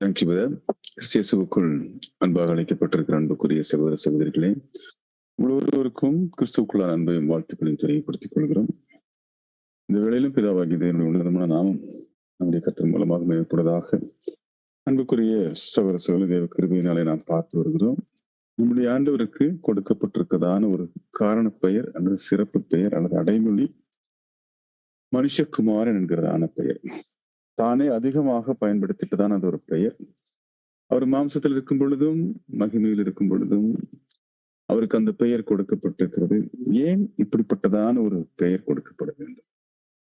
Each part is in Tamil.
தேங்க்யூ கிறிஸ்தியசுக்குள் அன்பாக அழைக்கப்பட்டிருக்கிற அன்புக்குரிய சகோதர சகோதரிகளே ஒவ்வொருவருக்கும் கிறிஸ்துவுக்குள்ள அன்பையும் வாழ்த்துக்களையும் தெரியப்படுத்திக் கொள்கிறோம். இந்த வேளையிலும் பிதாவாகி தேவனுடைய உன்னதமான நாமம் நம்முடைய கத்தின் மூலமாக மேற்படுவதாக அன்புக்குரிய சகோதர சகோதரி தேவ கிருபையினாலே நாம் பார்த்து வருகிறோம். நம்முடைய ஆண்டவருக்கு கொடுக்கப்பட்டிருக்கதான ஒரு காரண பெயர் அல்லது சிறப்பு பெயர் அல்லது அடைமொழி மனுஷகுமாரன் என்கிறதான பெயர். தானே அதிகமாக பயன்படுத்திட்டுதான் அது ஒரு பெயர் அவர் மாம்சத்தில் இருக்கும் பொழுதும் மகிமையில் இருக்கும் பொழுதும் அவருக்கு அந்த பெயர் கொடுக்கப்பட்டிருக்கிறது. ஏன் இப்படிப்பட்டதான ஒரு பெயர் கொடுக்கப்பட வேண்டும்?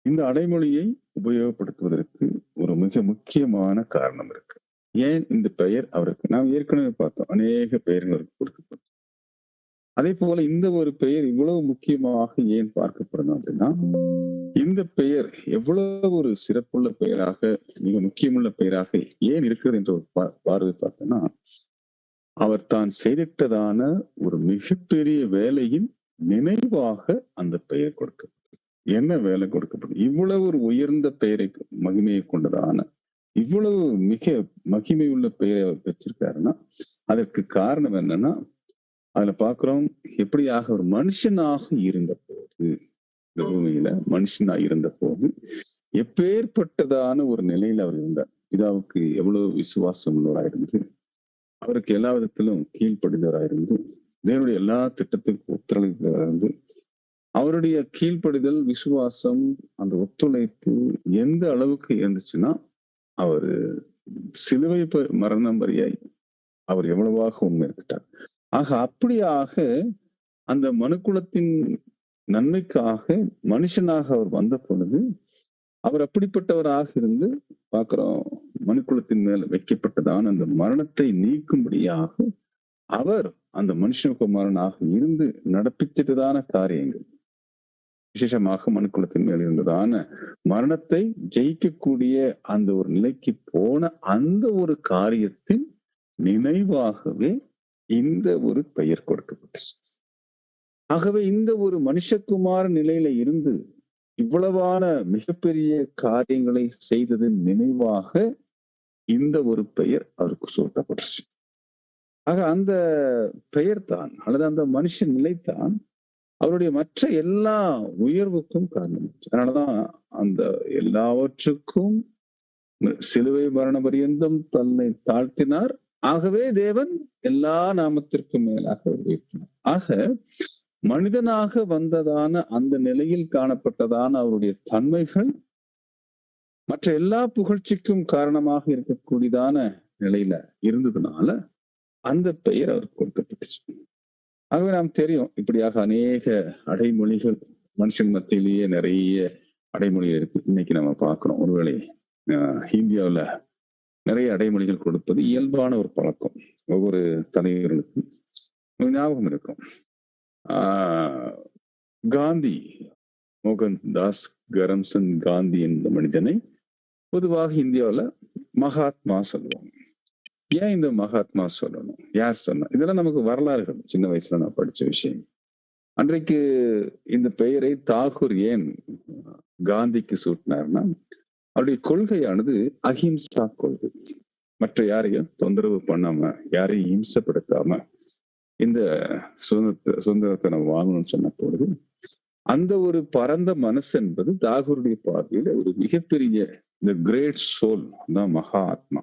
இந்த அடைமொழியை உபயோகப்படுத்துவதற்கு ஒரு மிக முக்கியமான காரணம் இருக்கு. ஏன் இந்த பெயர் அவருக்கு நாம் ஏற்கனவே பார்த்தோம் அநேக பெயர்கள் அவருக்கு அதே போல இந்த ஒரு பெயர் இவ்வளவு முக்கியமாக ஏன் பார்க்கப்படணும் அப்படின்னா இந்த பெயர் எவ்வளவு ஒரு சிறப்புள்ள பெயராக மிக முக்கியமுள்ள பெயராக ஏன் இருக்கிறது என்ற ஒரு பார்வை பார்த்தோம்னா அவர் தான் செய்திட்டதான ஒரு மிகப்பெரிய வேலையின் நினைவாக அந்த பெயர் கொடுக்கப்படும் என்ன வேலை கொடுக்கப்படும் இவ்வளவு ஒரு உயர்ந்த பெயரை மகிமையை கொண்டதான இவ்வளவு மிக மகிமையுள்ள பெயரை அவர் பெற்றிருக்காருன்னா அதற்கு காரணம் என்னன்னா அதுல பாக்குறோம் எப்படியாக ஒரு மனுஷனாக இருந்த போது இந்த பூமியில மனுஷனா இருந்த போது எப்பேற்பட்டதான ஒரு நிலையில அவர் இருந்தார். பிதாவுக்கு எவ்வளவு விசுவாசம் உள்ளவராயிருந்து அவருக்கு எல்லா விதத்திலும் கீழ்ப்படிந்தவராயிருந்து தேவனுடைய எல்லா திட்டத்துக்கும் ஒத்துழைப்பவராயிருந்து அவருடைய கீழ்ப்படிதல் விசுவாசம் அந்த ஒத்துழைப்பு எந்த அளவுக்கு இருந்துச்சுன்னா அவர் சிலுவை மரணம் வரியாய் அவர் எவ்வளவாக உண்மை எடுத்துட்டார் ஆக அப்படியாக அந்த மனுக்குலத்தின் நன்மைக்காக மனுஷனாக அவர் வந்த பொழுது அவர் அப்படிப்பட்டவராக இருந்து பார்க்கிறோம் மனுக்குலத்தின் மேல் வைக்கப்பட்டதான அந்த மரணத்தை நீக்கும்படியாக அவர் அந்த மனுஷகுமாரனாக இருந்து நடப்பித்ததான காரியங்கள். விசேஷமாக மனுக்குலத்தின் மேல் இருந்ததான மரணத்தை ஜெயிக்கக்கூடிய அந்த ஒரு நிலைக்கு போன அந்த ஒரு காரியத்தின் நினைவாகவே இந்த ஒரு பெயர் கொடுக்கப்பட்டுச்சு ஆகவே இந்த ஒரு மனுஷகுமார நிலையில இருந்து இவ்வளவான மிகப்பெரிய காரியங்களை செய்ததன் நினைவாக இந்த ஒரு பெயர் அவருக்கு சூட்டப்பட்டுச்சு. ஆக அந்த பெயர் தான் அல்லது அந்த மனுஷ நிலைத்தான் அவருடைய மற்ற எல்லா உயர்வுக்கும் காரணம் அதனாலதான் அந்த எல்லாவற்றுக்கும் சிலுவை மரண பரியந்தம் தன்னை தாழ்த்தினார். ஆகவே தேவன் எல்லா நாமத்திற்கும் மேலாக உயர்த்தினார் ஆக மனிதனாக வந்ததான அந்த நிலையில் காணப்பட்டதான அவருடைய தன்மைகள் மற்ற எல்லா புகழ்ச்சிக்கும் காரணமாக இருக்கக்கூடியதான நிலையில இருந்ததுனால அந்த பெயர் அவருக்கு கொடுக்கப்பட்டுச்சு. ஆகவே நாம் தெரியும் இப்படியாக அநேக அடைமொழிகள் மனுஷன் மத்தியிலேயே நிறைய அடைமொழிகள் இருக்கு. இன்னைக்கு நம்ம பார்க்கிறோம். ஒருவேளை இந்தியாவில் நிறைய அடைமொழிகள் கொடுப்பது இயல்பான ஒரு பழக்கம். ஒவ்வொரு தலைவர்களுக்கும் ஞாபகம் இருக்கும். ஆஹ் காந்தி மோகன் தாஸ் கரம்சந்த் காந்தி என்ற மனிதனை பொதுவாக இந்தியாவில் மகாத்மா சொல்லுவாங்க. ஏன் இந்த மகாத்மா சொல்லணும்? யார் சொன்னா? இதெல்லாம் நமக்கு வரலாறுகள். சின்ன வயசுல நான் படிச்ச விஷயம். அன்றைக்கு இந்த பெயரை தாகூர் ஏன் காந்திக்கு சூட்டினார்னா அவருடைய கொள்கையானது அஹிம்சா கொள்கை. மற்ற யாரையும் தொந்தரவு பண்ணாம யாரையும் இம்சப்படுத்தாம இந்த சுதந்திர சுதந்திரத்தை நம்ம வாங்கணும்னு சொன்ன பொழுது அந்த ஒரு பரந்த மனசு என்பது தாகூருடைய பார்வையில ஒரு மிகப்பெரிய இந்த கிரேட் சோல் தான் மகா ஆத்மா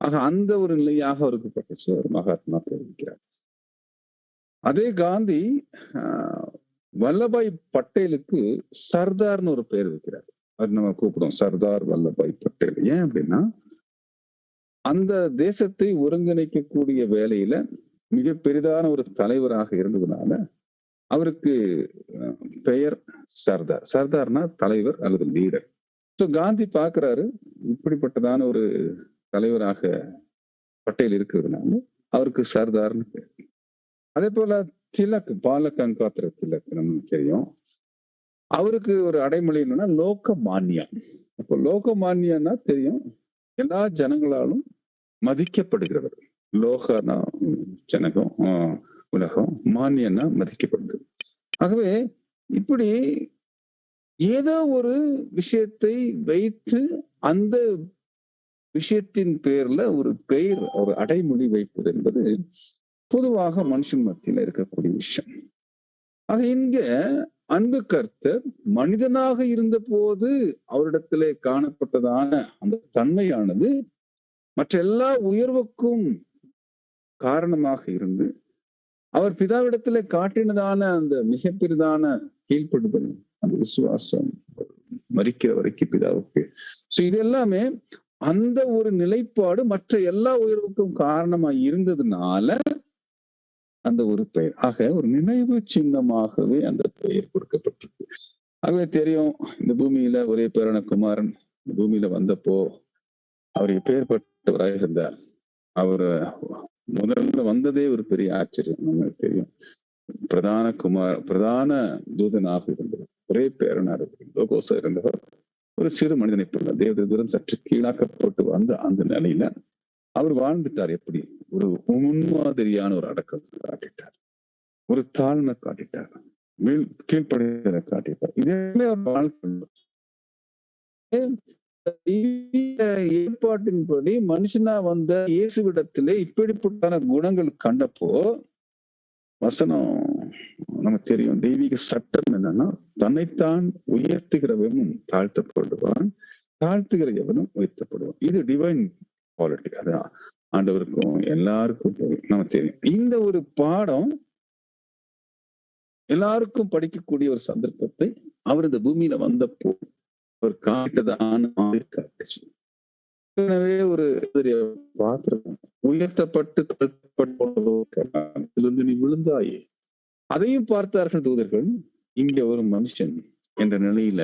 ஆக அந்த ஒரு நிலையாக அவருக்கு பட்டுச்சு ஒரு மகாத்மா தெரிவிக்கிறார் அதே காந்தி வல்லபாய் பட்டேலுக்கு சர்தார்னு ஒரு பெயர் வைக்கிறார். அது நம்ம கூப்பிடுவோம் சர்தார் வல்லபாய் பட்டேல். ஏன் அப்படின்னா அந்த தேசத்தை ஒருங்கிணைக்கக்கூடிய வேலையில மிக பெரிதான ஒரு தலைவராக இருந்ததுனால அவருக்கு பெயர் சர்தார். சர்தார்னா தலைவர் அல்லது லீடர். ஸோ காந்தி பாக்குறாரு இப்படிப்பட்டதான ஒரு தலைவராக பட்டேல் இருக்கிறதுனால அவருக்கு சர்தார்னு பேர். அதே போல திலக் பாலகங்காத்திர திலக் நமக்கு தெரியும். அவருக்கு ஒரு அடைமொழி என்னன்னா லோக மானியம் அப்போ லோக மானியம்னா தெரியும் எல்லா ஜனங்களாலும் மதிக்கப்படுகிறவர். லோகனா ஜனகம் உலகம் மானியம்னா மதிக்கப்படுது. ஆகவே இப்படி ஏதோ ஒரு விஷயத்தை வைத்து அந்த விஷயத்தின் பேர்ல ஒரு பெயர் ஒரு அடைமொழி வைப்பது என்பது பொதுவாக மனுஷன் மத்தியில இருக்கக்கூடிய விஷயம். ஆக இங்க அன்பு கர்த்தர் மனிதனாக இருந்த போது அவரிடத்திலே காணப்பட்டதான அந்த தன்மையானது மற்ற எல்லா உயர்வுக்கும் காரணமாக இருந்து அவர் பிதாவிடத்துல காட்டினதான அந்த மிக பெரிதான கீழ்ப்படுதல் அந்த விசுவாசம் மறிக்கிற வரைக்கும் பிதாவுக்கு. சோ இது எல்லாமே அந்த ஒரு நிலைப்பாடு மற்ற எல்லா உயர்வுக்கும் காரணமா இருந்ததுனால அந்த ஒரு பெயர். ஆக ஒரு நினைவு சின்னமாகவே அந்த பெயர் கொடுக்கப்பட்டிருக்கு. ஆகவே தெரியும் இந்த பூமியில ஒரே பேரான குமாரன் இந்த பூமியில வந்தப்போ அவர் எப்பேற்பட்டவராக இருந்தார்? அவர் முதல்ல வந்ததே ஒரு பெரிய ஆச்சரியம் நமக்கு தெரியும். பிரதான குமார் பிரதான தூதனாக இருந்தவர் ஒரே பேரனார் இருந்தவர் லோகோசா இருந்தவர் ஒரு சிறு மனிதனை போல தேவதூரம் சற்று கீழாக்கப்பட்டு வந்த அந்த நிலையில அவர் வாழ்ந்துட்டார் எப்படி? ஒரு முன்மாதிரியான ஒரு அடக்கத்தை காட்டிட்டார். ஒரு தாழ்மை காட்டிட்டார். மேல் கீழ்ப்படைகளை காட்டிட்டார் இதே ஒரு வாழ்க்கை ஏற்பாட்டின்படி மனுஷனா வந்த இயேசுவிடத்திலே இப்படிப்பட்டான குணங்கள் கண்டப்போ வசனம் நமக்கு தெரியும். தெய்வீக சட்டம் என்னன்னா தன்னைத்தான் உயர்த்துகிறவனும் தாழ்த்தப்படுவான் தாழ்த்துகிற எவனும் உயர்த்தப்படுவான். இது டிவைன் குவாலிட்டி அதுதான் ஆண்டவருக்கும் எல்லாருக்கும் நம்ம தெரியும். இந்த ஒரு பாடம் எல்லாருக்கும் படிக்கக்கூடிய ஒரு சந்தர்ப்பத்தை அவர் இந்த பூமியில வந்தப்போ அவர் காட்டதான ஏற்கனவே ஒரு பார்த்திருக்கோம். உயர்த்தப்பட்டு நீ விழுந்தாயே. அதையும் பார்த்தார்கள் தூதர்கள். இங்க ஒரு மனுஷன் என்ற நிலையில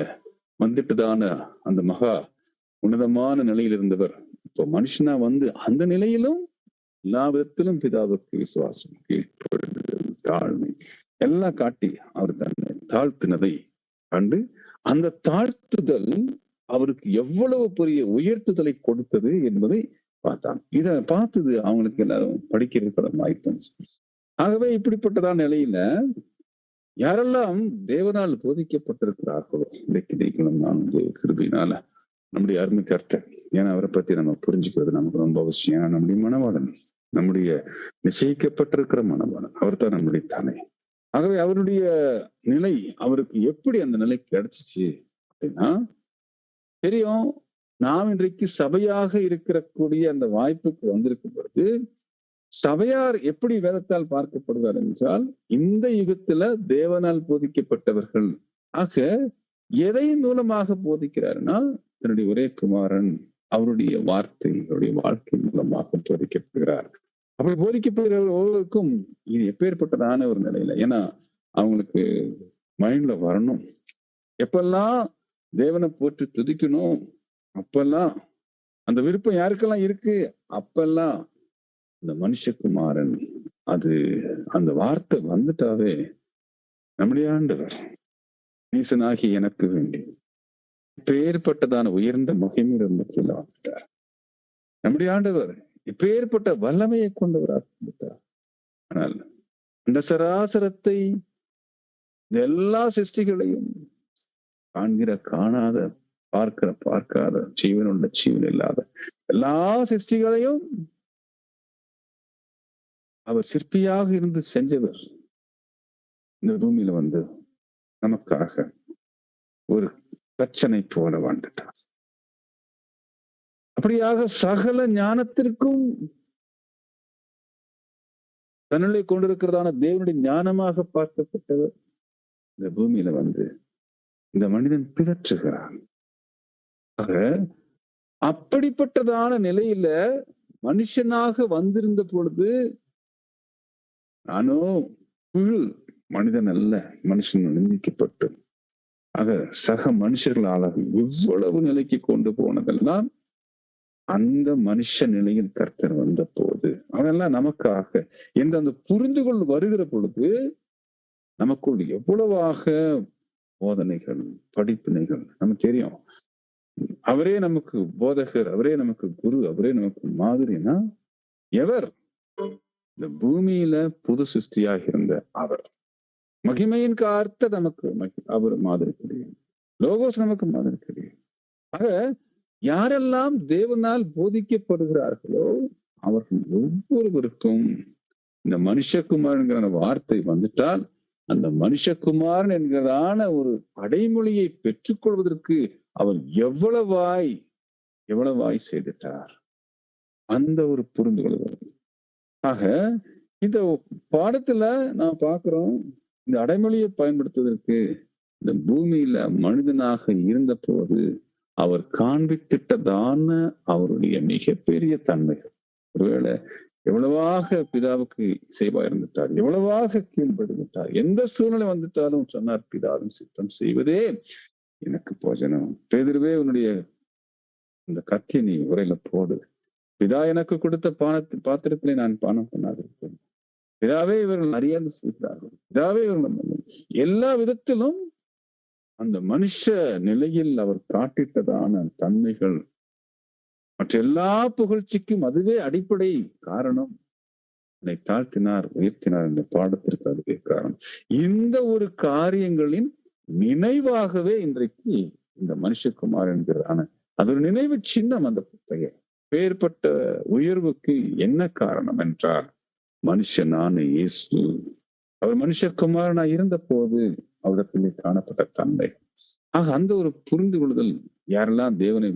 வந்துட்டுதான அந்த மகா உன்னதமான நிலையில் இருந்தவர் இப்போ மனுஷனா வந்து அந்த நிலையிலும் எல்லா விதத்திலும் பிதாவுக்கு விசுவாசம் கீழ்ப்படுதல் தாழ்மை. எல்லாம் காட்டி அவர் தன்னை தாழ்த்தினதை கண்டு அந்த தாழ்த்துதல் அவருக்கு எவ்வளவு பெரிய உயர்த்துதலை கொடுத்தது என்பதை பார்த்தாங்க இதை பார்த்தது அவங்களுக்கு எல்லாரும் படிக்கிறதுக்கு வாய்ப்பு ஆகவே இப்படிப்பட்டதான் நிலையில யாரெல்லாம் தேவனால் போதிக்கப்பட்டிருக்கிறார்களோ இன்றைக்கு தெய்வம் நானும் தேவ கிருபினால நம்முடைய அருமை கர்த்தர் ஏன்னா அவரை பத்தி நம்ம புரிஞ்சுக்கிறது நமக்கு ரொம்ப அவசியம்? நம்முடைய மனவாளன் நம்முடைய நிச்சயிக்கப்பட்டிருக்கிற மனவாளன் அவர் தான் நம்முடைய தலை. ஆகவே அவருடைய நிலை அவருக்கு எப்படி அந்த நிலை கிடைச்சிச்சு அப்படின்னா தெரியும் நாம் இன்றைக்கு சபையாக இருக்கக்கூடிய அந்த வாய்ப்புக்கு வந்திருக்கும் பொழுது சபையார் எப்படி வேதத்தால் பார்க்கப்படுவார் என்றால் இந்த யுகத்துல தேவனால் போதிக்கப்பட்டவர்கள். ஆக எதை மூலமாக போதிக்கிறார்னா தன்னுடைய ஒரே குமாரன் அவருடைய வார்த்தை அவருடைய வாழ்க்கை மூலமாக போதிக்கப்படுகிறார். அப்படி போதிக்கப்படுகிற ஒவ்வொருக்கும் இது எப்பேற்பட்டதான ஒரு நிலையில ஏன்னா அவங்களுக்கு மைண்ட்ல வரணும். எப்பெல்லாம் தேவனை போட்டு துதிக்கணும் அப்பெல்லாம் அந்த விருப்பம் யாருக்கெல்லாம் இருக்கு? அப்பெல்லாம் இந்த மனுஷகுமாரன் அது அந்த வார்த்தை வந்துட்டாவே நம்முடைய ஆண்டவர். நீசனாகி எனக்கு வேண்டி. இப்பேற்பட்டதான உயர்ந்த மகிமை இருந்த கீழே வந்துட்டார். நம்முடைய ஆண்டவர் இப்பேற்பட்ட வல்லமையை கொண்டவராக வந்துட்டார் ஆனால் அந்த சராசரத்தை எல்லா சிருஷ்டிகளையும் காண்கிற காணாத பார்க்கிற பார்க்காத ஜீவன் உள்ள ஜீவன் இல்லாத எல்லா சிருஷ்டிகளையும் அவர் சிற்பியாக இருந்து செஞ்சவர் இந்த பூமியில வந்து நமக்காக ஒரு பிரச்சனை போல வாழ்ந்துட்டார் அப்படியாக சகல ஞானத்திற்கும் தன்னுடைய கொண்டிருக்கிறதான தேவனுடைய ஞானமாக பார்க்கப்பட்டவர் இந்த பூமியில வந்து இந்த மனிதன் பிதற்றுகிறான். ஆக அப்படிப்பட்டதான நிலையில மனுஷனாக வந்திருந்த பொழுது நானோ புழு மனிதன் அல்ல மனுஷன் நிந்திக்கப்பட்டு ஆக சக மனுஷர்களால இவ்வளவு நிலைக்கு கொண்டு போனதெல்லாம் அந்த மனுஷ நிலையில் கர்த்தர் வந்த போது அதெல்லாம் நமக்காக என்ற அந்த புரிந்து கொள் வருகிற பொழுது நமக்குள் எவ்வளவாக போதனைகள் படிப்பினைகள் நமக்கு தெரியும். அவரே நமக்கு போதகர் அவரே நமக்கு குரு அவரே நமக்கு மாதிரினா எவர்? இந்த பூமியில புது சிருஷ்டியாக இருந்த அவர். மகிமையின் கார்த்த நமக்கு அவர் மாதிரி லோகோஸ் நமக்கு மாதிரி ஆக யாரெல்லாம் தேவனால் போதிக்கப்படுகிறார்களோ அவர்கள் ஒவ்வொருவருக்கும் இந்த மனுஷகுமார்ங்கிற அந்த வார்த்தை வந்துட்டால் அந்த மனுஷகுமாரன் என்கிறதான ஒரு அடைமொழியை பெற்றுக்கொள்வதற்கு அவர் எவ்வளவாய் எவ்வளவாய் செய்துட்டார்? அந்த ஒரு புரிந்து கொள்வது ஆக இந்த பாடத்துல நான் பாக்குறோம் இந்த அடைமொழியை பயன்படுத்துவதற்கு இந்த பூமியில மனிதனாக இருந்த போது அவர் காண்பித்திட்டதான அவருடைய மிகப்பெரிய தன்மைகள். ஒருவேளை எவ்வளவாக பிதாவுக்கு இசைவா இருந்துட்டார் எவ்வளவாக கீழ்படுகிட்டார் எந்த சூழ்நிலை வந்துட்டாலும் சொன்னார் பிதாவின் சித்தம் செய்வதே எனக்கு போஜனம். பேதிருவே உன்னுடைய இந்த கத்தியை நீ உரையில போடு. பிதா எனக்கு கொடுத்த பானத்து பாத்திரத்திலே நான் பானம் பண்ணாதிருப்பேன். பிதாவே இவர்கள் அறியாது செய்கிறார்கள் பிதாவே இவர்கள் எல்லா விதத்திலும் அந்த மனுஷ நிலையில் அவர் காட்டிட்டதான தன்மைகள் மற்ற எல்லா புகழ்ச்சிக்கும் அதுவே அடிப்படை காரணம். என்னை தாழ்த்தினார் உயர்த்தினார் என்ற பாடத்திற்கு அதுவே காரணம். இந்த ஒரு காரியங்களின் நினைவாகவே இன்றைக்கு இந்த மனுஷகுமார் என்கிறான அது ஒரு நினைவு சின்னம் அந்த புத்தகம். பேர்பட்ட உயர்வுக்கு என்ன காரணம் என்றார் மனுஷனான இயேசு. அவர் மனுஷகுமாரனா இருந்த போது அவரிடத்திலே காணப்பட்ட தந்தை ஆக அந்த ஒரு புரிந்து கொள்ளுதல் யாரெல்லாம் தேவனை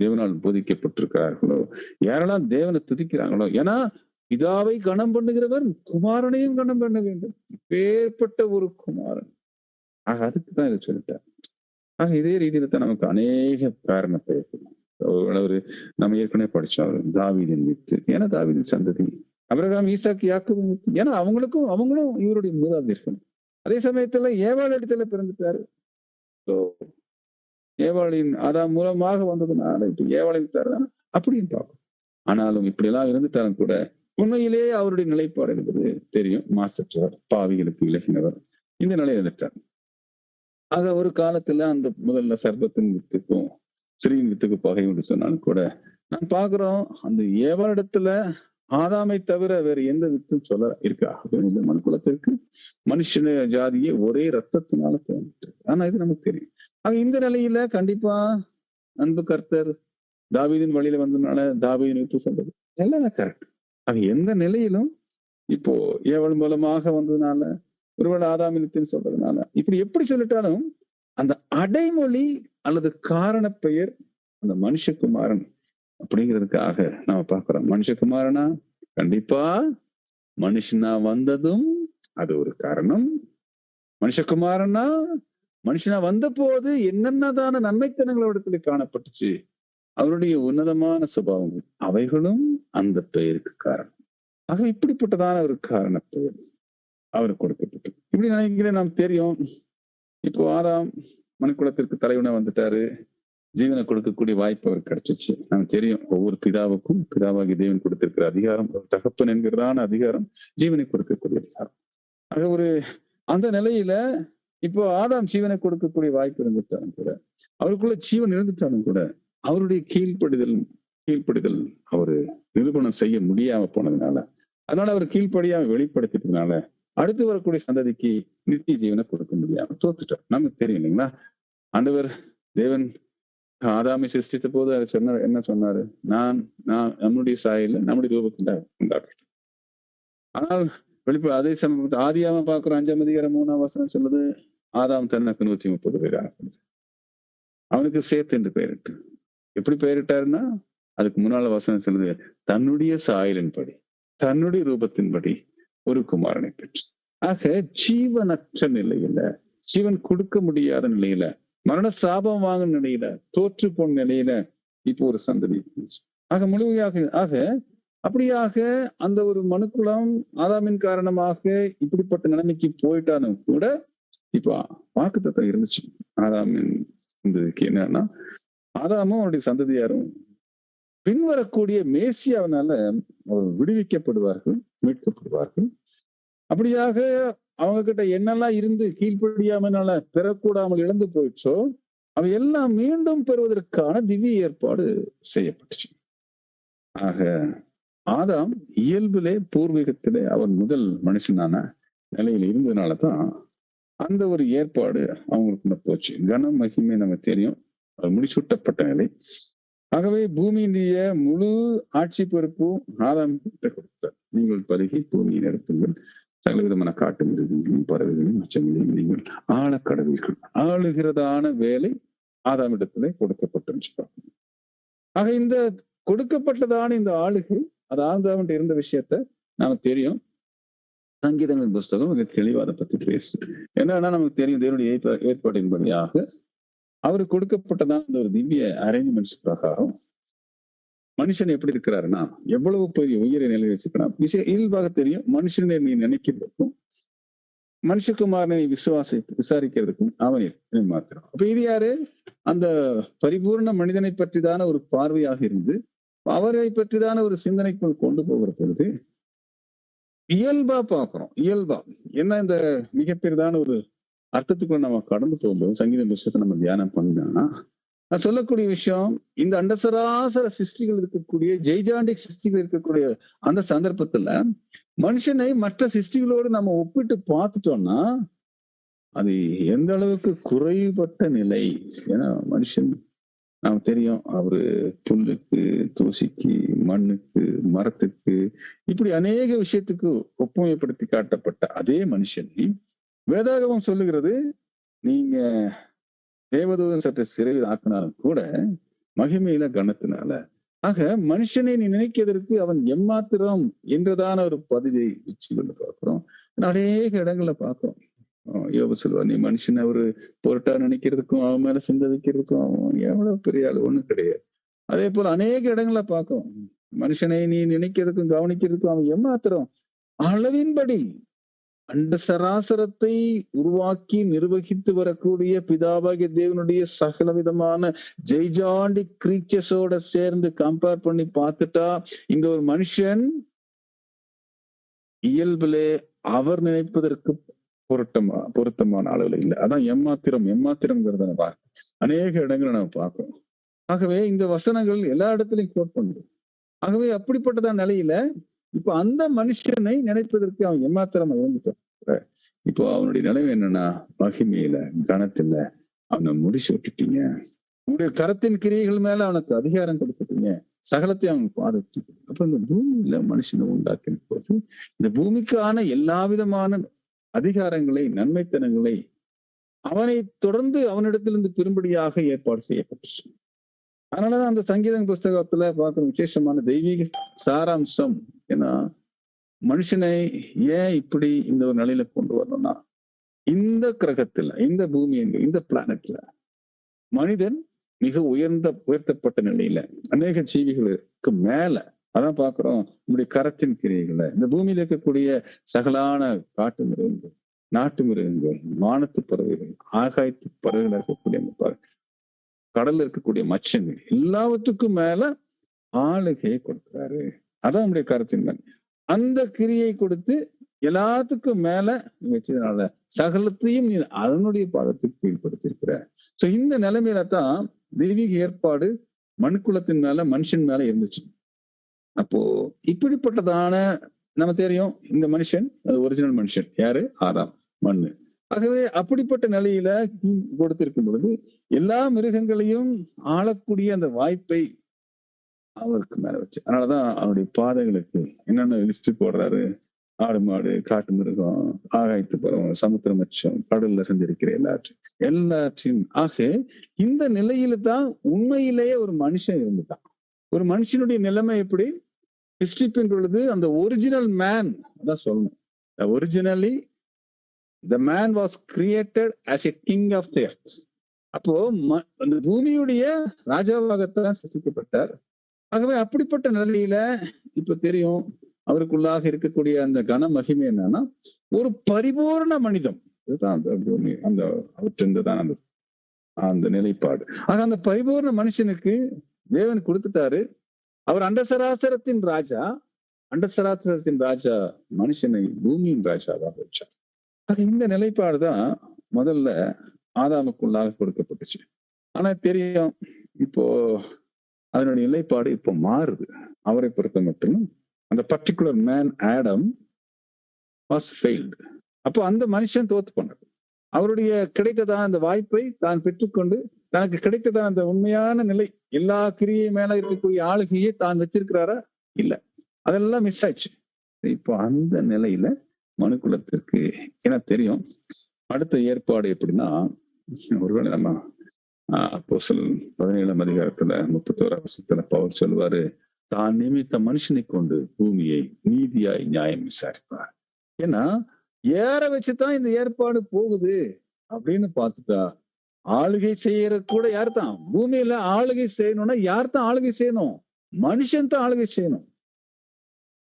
தேவனால் போதிக்கப்பட்டிருக்கிறார்களோ யாரெல்லாம் தேவனை துதிக்கிறாங்களோ ஏன்னா பிதாவை கணம் பண்ணுகிறவர் குமாரனையும் கணம் பண்ண வேண்டும். பேர்பட்ட ஒரு குமாரன். ஆக அதுக்கு தான் இதை சொல்லிட்டார். ஆக இதே ரீதியில தான் நமக்கு அநேக காரணத்தை ஒரு நம்ம ஏற்கனவே படிச்சோம் தாவீதின் வித்து ஏன்னா தாவீதின் சந்ததி அபிரகாம் ஈசாக்கு யாக்கு ஏன்னா அவங்களுக்கும் அவங்களும் இவருடைய மூதாதையர்கள் அதே சமயத்துல ஏவாள் இடத்துல பிறந்துட்டாரு. ஸோ ஏவாளின் அதான் மூலமாக வந்ததுனால இப்ப ஏவாளை அப்படின்னு பார்க்கும் ஆனாலும் இப்படி எல்லாம் இருந்துட்டாலும் கூட உண்மையிலேயே அவருடைய நிலைப்பாடு என்பது தெரியும். மாசற்றவர் பாவிகளுக்கு விலகினவர். இந்த நிலையில் இருந்துட்டார். ஆக ஒரு காலத்துல அந்த முதல்ல சர்பத்தின் வித்துக்கும் சிறியின் வித்துக்கு பகை என்று சொன்னாலும் கூட நான் பாக்குறோம் அந்த ஏவாளிடத்துல ஆதாமை தவிர வேற எந்த வித்தும் சொல்ல இருக்கா? இந்த மனுக்குலத்திற்கு மனுஷன ஜாதியே ஒரே ரத்தத்தினால தோன்றிட்டு ஆனா இது நமக்கு தெரியும். ஆக இந்த நிலையில கண்டிப்பா அன்பு கர்த்தர் தாவீதின் வழியில வந்ததுனால தாவீதின் வித்து சொல்றது எல்லாம் கரெக்ட் அது எந்த நிலையிலும் இப்போ ஏவல் மூலமாக வந்ததுனால ஒருவேளை ஆதாமினத்தின் சொல்றதுனால இப்படி எப்படி சொல்லிட்டாலும் அந்த அடைமொழி அல்லது காரண பெயர் அந்த மனுஷகுமாரன் அப்படிங்கிறதுக்காக நாம பாக்குறோம் மனுஷகுமாரனா? கண்டிப்பா. மனுஷனா வந்ததும் அது ஒரு காரணம். மனுஷகுமாரனா? மனுஷனா வந்த போது என்னென்னதான நன்மைத்தனங்களோடத்துல காணப்பட்டுச்சு? அவருடைய உன்னதமான சுபாவங்கள் அவைகளும் அந்த பெயருக்கு காரணம். ஆக இப்படிப்பட்டதான ஒரு காரண பெயர் அவருக்கு கொடுக்கப்பட்டது இப்படி நினைக்கிறேன் நாம் தெரியும். இப்போ ஆதாம் மனுக்குலத்திற்கு தலைவனா வந்துட்டாரு. ஜீவனை கொடுக்கக்கூடிய வாய்ப்பு அவர் கிடைச்சிச்சு. நமக்கு தெரியும் ஒவ்வொரு பிதாவுக்கும் பிதாவாகி தேவன் கொடுத்திருக்கிற அதிகாரம் ஒரு தகப்பன் என்கிறதான அதிகாரம் ஜீவனை கொடுக்கக்கூடிய அதிகாரம். ஆக ஒரு அந்த நிலையில இப்போ ஆதாம் ஜீவனை கொடுக்கக்கூடிய வாய்ப்பு இருந்துட்டாலும் கூட அவருக்குள்ள ஜீவன் இருந்துட்டாலும் கூட அவருடைய கீழ்ப்படிதல் கீழ்ப்படிதல் அவரு நிரூபணம் செய்ய முடியாம போனதுனால அதனால அவர் கீழ்ப்படியாம வெளிப்படுத்திட்டதுனால அடுத்து வரக்கூடிய சந்ததிக்கு நித்திய ஜீவனை கொடுக்க முடியாம தோத்துட்டார் நமக்கு தெரியும் இல்லைங்களா? ஆண்டவர் தேவன் ஆதாமை சிருஷ்டித்த போது அவர் சொன்னார் என்ன சொன்னாரு? நான் நான் நம்முடைய சாயல நம்முடைய ரூபத்தின் உண்டாக்கட்டும். ஆனால் வெளிப்ப அதே சமயம் ஆதியாம பாக்குறோம் அஞ்சாம் அதிகாரம் மூணாம் வசனம் சொல்லுது ஆதாம் தனக்கு நூத்தி முப்பது பேர் அனுப்புது அவனுக்கு சேத் என்று பெயரிட்டு. எப்படி பெயரிட்டாருன்னா அதுக்கு முன்னால வசனம் சொல்லுது தன்னுடைய சாயலின்படி தன்னுடைய ரூபத்தின்படி ஒரு குமாரனை பெற்று. ஆக ஜீவனற்ற நிலையில ஜீவன் கொடுக்க முடியாத நிலையில மரண சாபம் வாங்கும் நிலையில தோற்று போன நிலையில இப்போ ஒரு சந்ததி ஆக முழுமையாக ஆக அப்படியாக அந்த ஒரு மனுக்குளம் ஆதாமின் காரணமாக இப்படிப்பட்ட நிலைமைக்கு போயிட்டாலும் கூட இப்போ வாக்குத்தத்தம் இருந்துச்சு. ஆதாமின் சந்ததிக்கு என்னன்னா ஆதாமும் அவருடைய சந்ததியாரும் பின்வரக்கூடிய மேசியாவினால விடுவிக்கப்படுவார்கள் மீட்கப்படுவார்கள். அப்படியாக அவங்க கிட்ட என்னெல்லாம் இருந்து கீழ்ப்படியாமனால பெறக்கூடாமல் இழந்து போயிடுச்சோ அவை எல்லாம் மீண்டும் பெறுவதற்கான திவ்ய ஏற்பாடு செய்யப்பட்டுச்சு. ஆக ஆதாம் இயல்பிலே பூர்வீகத்திலே அவன் முதல் மனுஷனான நிலையில இருந்ததுனாலதான் அந்த ஒரு ஏற்பாடு அவங்களுக்குள்ள போச்சு. கன மகிமை நம்ம தெரியும். அது முடிசூட்டப்பட்ட நிலை. ஆகவே பூமியினுடைய முழு ஆட்சி பொறுப்பும் ஆதாம் கிட்ட கொடுத்தார். நீங்கள் பருகி பூமியை நிறுத்துங்கள் சகல விதமான காட்டு மிருகங்களையும் பறவைகளையும் மச்சங்களையும் நீங்கள் ஆளக்கடவீர்கள் ஆளுகிறதான வேலை ஆதாமிடத்திலே கொடுக்கப்பட்டிருச்சு ஆக இந்த கொடுக்கப்பட்டதான இந்த ஆளுகை அது ஆதாமிட்ட இருந்த விஷயத்த நாம தெரியும். சங்கீதங்களின் புஸ்தகம் மிக தெளிவா அதை பத்தி பேசு என்னன்னா நமக்கு தெரியும் தேவனுடைய ஏற்பாட்டின்படியாக அவருக்கு கொடுக்கப்பட்டதான் அந்த ஒரு திவ்ய அரேஞ்ச்மெண்ட்ஸ் பிரகாரம் மனுஷன் எப்படி இருக்கிறாருன்னா எவ்வளவு பெரிய உயிரை நிலை வச்சுக்கிறான். விஷய இயல்பாக தெரியும் மனுஷனை நீ நினைக்கிறதுக்கும் மனுஷகுமாரனை நீ விசுவாசி விசாரிக்கிறதுக்கும் அவன் மாத்திரம். அப்ப இது யாரு? அந்த பரிபூர்ண மனிதனை பற்றிதான ஒரு பார்வையாக இருந்து அவரை பற்றிதான ஒரு சிந்தனைக்குள் கொண்டு போகிற பொழுது இயல்பா பார்க்கிறோம். இயல்பா. என்ன இந்த மிகப்பெரிதான ஒரு அர்த்தத்துக்குள்ள நம்ம கடந்து போகும்போது சங்கீத விஷயத்தை நம்ம தியானம் பண்ணோம்னா நான் சொல்லக்கூடிய விஷயம் இந்த அண்டசராசர சிருஷ்டிகள் இருக்கக்கூடிய ஜெய்ஜாண்டிக் சிருஷ்டிகள் இருக்கக்கூடிய அந்த சந்தர்ப்பத்துல மனுஷனை மற்ற சிருஷ்டிகளோடு நம்ம ஒப்பிட்டு பார்த்துட்டோம்னா அது எந்த அளவுக்கு குறைபட்ட நிலை? ஏன்னா மனுஷன் நமக்கு தெரியும் அவரு புல்லுக்கு தூசிக்கு மண்ணுக்கு மரத்துக்கு இப்படி அநேக விஷயத்துக்கு ஒப்புமைப்படுத்தி காட்டப்பட்ட அதே மனுஷன் வேதாகமம் சொல்லுகிறது நீங்க தேவதூதன் சற்று சிறையில் ஆக்கினாலும் கூட மகிமையில கனத்தினால. ஆக மனுஷனை நீ நினைக்கிறதற்கு அவன் எம்மாத்திரம் என்றதான ஒரு பதிவை வச்சு கொண்டு பார்க்கிறோம் அநேக இடங்கள்ல பார்க்கிறோம். யோபு சொல்லுவா நீ மனுஷனை ஒரு பொருட்டா நினைக்கிறதுக்கும் அவன் மேல சிந்த வைக்கிறதுக்கும் அவன் எவ்வளவு பெரிய ஆள்? ஒண்ணும் கிடையாது. அதே போல அநேக இடங்கள்ல பார்க்கிறோம். மனுஷனை நீ நினைக்கிறதுக்கும் கவனிக்கிறதுக்கும் அவன் எம்மாத்திரம்? அளவின்படி அந்த சராசரத்தை உருவாக்கி நிர்வகித்து வரக்கூடிய பிதாவாகிய தேவனுடைய சகல விதமான ஜெய்ஜாண்டி கிரீச்சர்ஸோட சேர்ந்து கம்பேர் பண்ணி பார்த்துட்டா இங்க ஒரு மனுஷன் இயல்பிலே அவர் நினைப்பதற்கு பொருத்தமா பொருத்தமான அளவுல இல்லை. அதான் எம்மாத்திரம் எம்மாத்திரம்ங்கிறத நம்ம அநேக இடங்களை நம்ம பார்க்கணும். ஆகவே இந்த வசனங்கள் எல்லா இடத்துலயும் கோட் பண்ணுது ஆகவே அப்படிப்பட்டதான் நிலையில இப்ப அந்த மனுஷனை நினைப்பதற்கு அவன் எம்மாத்திரம் இருந்துட்டான். இப்போ அவனுடைய நிலைமை என்னன்னா மகிமையில கணத்துல அவனை முடிச்சு விட்டுட்டீங்க. உங்களுடைய கரத்தின் கிரியைகள் மேல அவனுக்கு அதிகாரம் கொடுத்துட்டீங்க. சகலத்தை அவன் பாதிச்சு அப்ப இந்த பூமியில மனுஷனை உண்டாக்கின போது இந்த பூமிக்கான எல்லா விதமான அதிகாரங்களை நன்மைத்தனங்களை அவனை தொடர்ந்து அவனிடத்திலிருந்து பெரும்படியாக ஏற்பாடு செய்யப்பட்டுச்சு. அதனாலதான் அந்த சங்கீதம் புஸ்தகத்துல பார்க்கிற விசேஷமான தெய்வீக சாராம்சம். ஏன்னா மனுஷனை ஏன் இப்படி இந்த ஒரு நிலையில கொண்டு வரணும்னா இந்த கிரகத்துல இந்த பூமி இந்த பிளானட்ல மனிதன் மிக உயர்ந்த உயர்த்தப்பட்ட நிலையில அநேக ஜீவிகளுக்கு மேல அதான் பாக்குறோம் நம்முடைய கரத்தின் கிரியைகளை இந்த பூமியில இருக்கக்கூடிய சகலான காட்டு மிருகங்கள் நாட்டு மிருகங்கள் வானத்து பறவைகள் ஆகாயத்து பறவைகள் இருக்கக்கூடிய அந்த கடல்ல இருக்கக்கூடிய மச்சங்கள் எல்லாவற்றுக்கும் மேல ஆளுகையை கொடுக்கிறாரு. அதான் நம்முடைய கருத்தின் மேல் அந்த கிரியை கொடுத்து எல்லாத்துக்கும் மேல வச்சதுனால சகலத்தையும் நீ அதனுடைய பாதத்துக்கு கீழ்படுத்திருக்கிற சோ இந்த நிலைமையில தான் தெய்வீக ஏற்பாடு மண்குலத்தின் மேல மனுஷன் மேல இருந்துச்சு. அப்போ இப்படிப்பட்டதான நம்ம தெரியும் இந்த மனுஷன் அது ஒரிஜினல் மனுஷன். யாரு? ஆதாம் மண்ணு. ஆகவே அப்படிப்பட்ட நிலையில கொடுத்திருக்கும் பொழுது எல்லா மிருகங்களையும் ஆளக்கூடிய அந்த வாய்ப்பை அவருக்கு மேல வச்சு. அதனாலதான் அவருடைய பாதைகளுக்கு என்னென்ன லிஸ்ட் போடுறாரு ஆடு மாடு காட்டு மிருகம் ஆகாயத்து பருவம் சமுத்திர மச்சம் கடல்ல சஞ்சரிக்கிற எல்லாற்றையும். எல்லாற்றையும். ஆக இந்த நிலையில தான் உண்மையிலேயே ஒரு மனுஷன் இருந்துட்டான். ஒரு மனுஷனுடைய நிலைமை எப்படி? சிருஷ்டிப்பின் பொழுது அந்த ஒரிஜினல் மேன் தான் சொல்லணும். Originally the man was created as a king of the earth அப்போ ம- அந்த பூமியுடைய ராஜாவாகத்தான் சிருஷ்டிக்கப்பட்டார். ஆகவே அப்படிப்பட்ட நிலையில இப்ப தெரியும் அவருக்குள்ளாக இருக்கக்கூடிய அந்த கன மகிமை என்னன்னா ஒரு பரிபூர்ண மனிதம். இதுதான் அந்த பூமி அந்த அவற்றிருந்துதான் அந்த அந்த நிலைப்பாடு. ஆக அந்த பரிபூர்ண மனுஷனுக்கு தேவன் கொடுத்துட்டாரு. அவர் அண்டசராசரத்தின் ராஜா. அண்டசராசரத்தின் ராஜா மனுஷனை பூமியின் ராஜாவாக வச்சார். ஆக இந்த நிலைப்பாடு தான் முதல்ல ஆதாமுக்குள்ளாக கொடுக்கப்பட்டுச்சு. ஆனா தெரியும் இப்போ அதனுடைய நிலைப்பாடு இப்போ மாறுது. அவரை பொறுத்த மட்டும் அந்த particular man Adam was failed அப்போ அந்த மனுஷன் தோத்து போனார். அவருடைய கிடைத்ததா அந்த வாய்ப்பை தான் பெற்றுக்கொண்டு தனக்கு கிடைத்ததான அந்த உண்மையான நிலை எல்லா கிரியை மேல இருக்கக்கூடிய ஆளுகையை தான் வச்சிருக்கிறாரா? இல்ல. அதெல்லாம் மிஸ் ஆயிடுச்சு. இப்போ அந்த நிலையில மனுக்குலத்திற்கு என தெரியும். அடுத்த ஏற்பாடு எப்படின்னா ஒருவேளை நம்ம அப்போ சொல் பதினேழாம் அதிகாரத்துல முப்பத்தோரு அவசரத்துல பவர் சொல்லுவாரு தான் நியமித்த மனுஷனை கொண்டு பூமியை நீதியாய் நியாயம் விசாரிப்பார். ஏன்னா ஏற வச்சுதான் இந்த ஏற்பாடு போகுது அப்படின்னு பார்த்துட்டா ஆளுகை செய்யற கூட யார் தான் பூமியில ஆளுகை செய்யணும்னா யார் தான் ஆளுகை செய்யணும்? மனுஷன் தான் ஆளுகை செய்யணும்.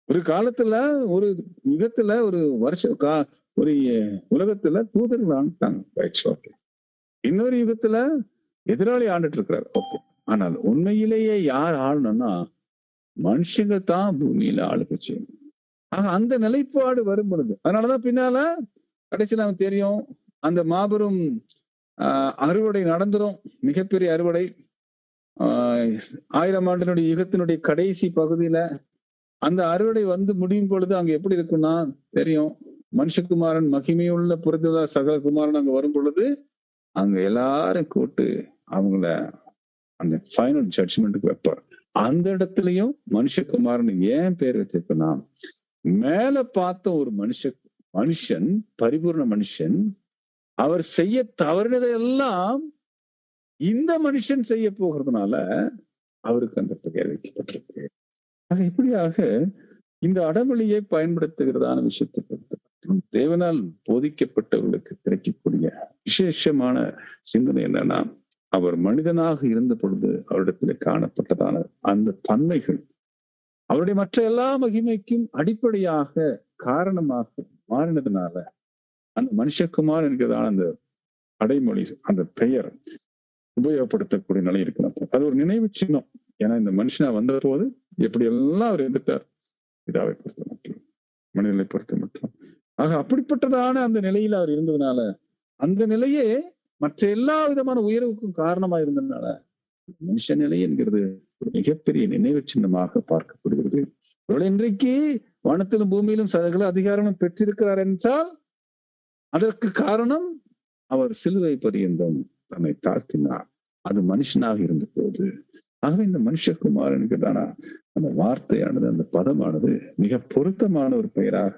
ஒரு காலத்துல ஒரு யுகத்துல ஒரு வருஷ கா ஒரு உலகத்துல தூதர்கள் ஆண்டுட்டாங்க இன்னொரு யுகத்துல எதிராளி ஆண்டுட்டு இருக்கிறார். ஓகே ஆனால் உண்மையிலேயே யார் ஆளணும்னா மனுஷங்க தான் பூமியில ஆளுக்கு செய்யணும் ஆக அந்த நிலைப்பாடு வரும் பொழுது அதனாலதான் பின்னால கடைசியில் அவன் தெரியும் அந்த மாபெரும் ஆஹ் அறுவடை நடந்துரும். மிகப்பெரிய அறுவடை. ஆயிரம் ஆண்டினுடைய யுகத்தினுடைய கடைசி பகுதியில அந்த அறுவடை வந்து முடியும் பொழுது அங்க எப்படி இருக்குன்னா தெரியும். மனுஷகுமாரன் மகிமையுள்ள புரிந்ததா சகல குமாரன் அங்க வரும் பொழுது அங்க எல்லாரும் கூட்டு அவங்கள அந்த ஃபைனல் ஜட்ஜ்மெண்ட்டுக்கு வைப்பார். அந்த இடத்துலயும் மனுஷகுமாரன் ஏன் பேர் வச்சிருக்கனா மேல பார்த்த ஒரு மனுஷ மனுஷன் பரிபூர்ண மனுஷன் அவர் செய்ய தவறினதையெல்லாம் இந்த மனுஷன் செய்ய போகிறதுனால அவருக்கு அந்த பெயர் வைக்கப்பட்டிருக்கு ஆக இப்படியாக இந்த அடமொழியை பயன்படுத்துகிறதான விஷயத்தை பொறுத்த தேவனால் போதிக்கப்பட்டவர்களுக்கு கிடைக்கக்கூடிய விசேஷமான சிந்தனை என்னன்னா அவர் மனிதனாக இருந்த பொழுது அவரிடத்தில் காணப்பட்டதான அந்த தன்மைகள் அவருடைய மற்ற எல்லா மகிமைக்கும் அடிப்படையாக காரணமாக மாறினதுனால அந்த மனுஷகுமார் என்கிறதான அந்த அடைமொழி அந்த பெயர் உபயோகப்படுத்தக்கூடிய நிலை இருக்கணும் அது ஒரு நினைவு சின்னம். ஏன்னா இந்த மனுஷனா வந்த போது எப்படி எல்லாம் அவர் இருந்துட்டார் இதாவை பொறுத்த மட்டும் மனிதனை பொறுத்த மட்டும். ஆக அப்படிப்பட்டதான அந்த நிலையில் அவர் இருந்ததுனால அந்த நிலையே மற்ற எல்லா விதமான உயர்வுக்கும் காரணமா இருந்ததுனால மனுஷ நிலை என்கிறது ஒரு மிகப்பெரிய நினைவு சின்னமாக பார்க்கப்படுகிறது. இன்றைக்கு வனத்திலும் பூமியிலும் சதகள அதிகாரமும் பெற்றிருக்கிறார் என்றால் அதற்கு காரணம் அவர் சிலுவை பரியந்தம் தன்னை தாழ்த்தினார். அது மனுஷனாக இருந்த போது ஆகவே இந்த மனுஷகுமாரனுக்கு தானா அந்த வார்த்தையானது அந்த பதமானது மிக பொருத்தமான ஒரு பெயராக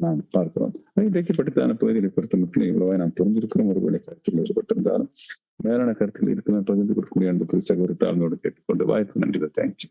நாம் பார்க்கிறோம். இன்றைக்கு படித்தான பகுதிகளை பொறுத்த மட்டும் இவ்வளவாய் நாம் புரிஞ்சிருக்கிறோம் ஒருவேளை கருத்தில் ஏற்பட்டிருந்தாலும் மேலான கருத்தில் இருக்கிற பகிர்ந்து கொடுக்கக்கூடிய அந்த புதுசாக ஒரு தாழ்மையோடு கேட்டுக்கொண்டு வாய்ப்பு நன்றி தேங்க்யூ